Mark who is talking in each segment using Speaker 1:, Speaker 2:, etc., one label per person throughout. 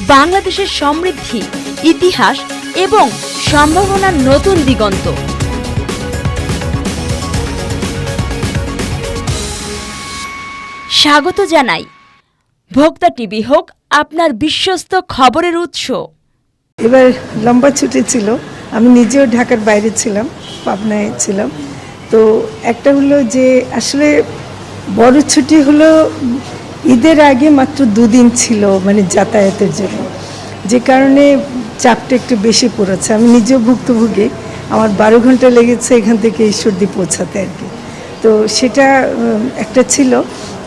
Speaker 1: বাংলাদেশের সমৃদ্ধি, ইতিহাস এবং সম্ভাবনার নতুন দিগন্ত। স্বাগত জানাই। ভোক্তা টিভি হোক, আপনার বিশ্বস্ত খবরের উৎস।
Speaker 2: এবার লম্বা ছুটি ছিল, আমি নিজেও ঢাকার বাইরে ছিলাম, পাবনায় ছিলাম। তো একটা হলো যে, আসলে বড় ছুটি হলো ঈদের আগে মাত্র দুদিন ছিল মানে যাতায়াতের জন্য। যে কারণে চাপটা একটু বেশি পড়েছে। আমি নিজেও ভুক্তভোগী। আমার বারো ঘণ্টা লেগেছে এখান থেকে ঈশ্বরদী পৌঁছাতে আর কি। তো সেটা একটা ছিল।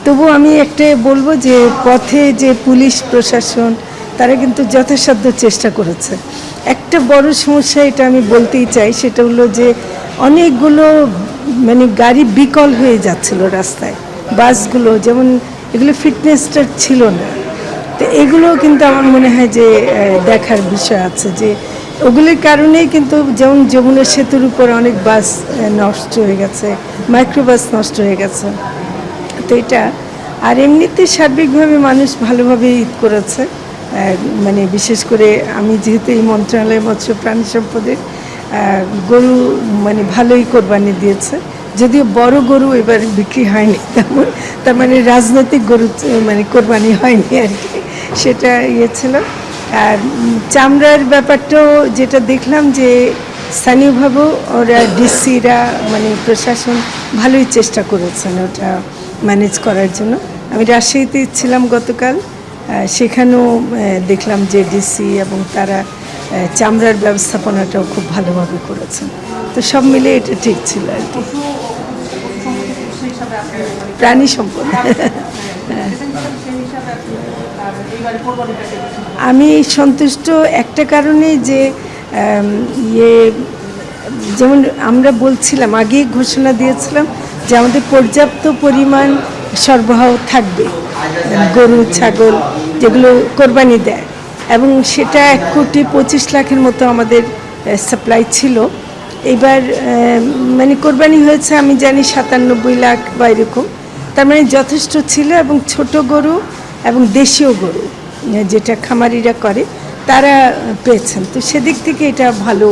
Speaker 2: তবু আমি একটা বলব যে পথে যে পুলিশ প্রশাসন, তারা কিন্তু যথাসাধ্য চেষ্টা করেছে। একটা বড় সমস্যা এটা আমি বলতেই চাই, সেটা হলো যে অনেকগুলো মানে গাড়ি বিকল হয়ে যাচ্ছিল রাস্তায়। বাসগুলো, যেমন এগুলো ফিটনেসটা ছিল না। তো এগুলো কিন্তু আমার মনে হয় যে দেখার বিষয় আছে যে, ওগুলির কারণেই কিন্তু যেমন যমুনা সেতুর উপর অনেক বাস নষ্ট হয়ে গেছে মাইক্রোবাস নষ্ট হয়ে গেছে। তো এটা, আর এমনিতে সার্বিকভাবে মানুষ ভালোভাবে ঈদ করেছে। মানে বিশেষ করে আমি যেহেতু এই মন্ত্রণালয় মৎস্য প্রাণী সম্পদের গরু মানে ভালোই কোরবানি দিয়েছে। যদিও বড় গরু এবার বিক্রি হয়নি, তেমন, তার মানে রাজনৈতিক গরু মানে কোরবানি হয়নি আর কি, সেটা ইয়ে ছিল। আর চামড়ার ব্যাপারটাও যেটা দেখলাম যে স্থানীয়ভাবেও ওরা ডিসিরা মানে প্রশাসন ভালোই চেষ্টা করেছেন ওটা ম্যানেজ করার জন্য। আমি রাজশাহীতে ছিলাম গতকাল সেখানেও দেখলাম যে ডিসি এবং তারা চামড়ার ব্যবস্থাপনাটাও খুব ভালোভাবে করেছেন। তো সব মিলে এটা ঠিক ছিল আর কি। প্রাণী সম্পদ। আমি সন্তুষ্ট একটা কারণে যে ইয়ে যেমন আমরা বলছিলাম আগে ঘোষণা দিয়েছিলাম যে আমাদের পর্যাপ্ত পরিমাণ সরবরাহ থাকবে গরু ছাগল যেগুলো কোরবানি দেয়। এবং সেটা এক কোটি পঁচিশ লাখের মতো আমাদের সাপ্লাই ছিল। এবার মানে কোরবানি হয়েছে, আমি জানি সাতানব্বই লাখ বা এরকম। তার মানে যথেষ্ট ছিল এবং ছোট গরু এবং দেশীয় গরু, যেটা খামারিরা করে, তারা পেয়েছেন। তো সেদিক থেকে এটা ভালো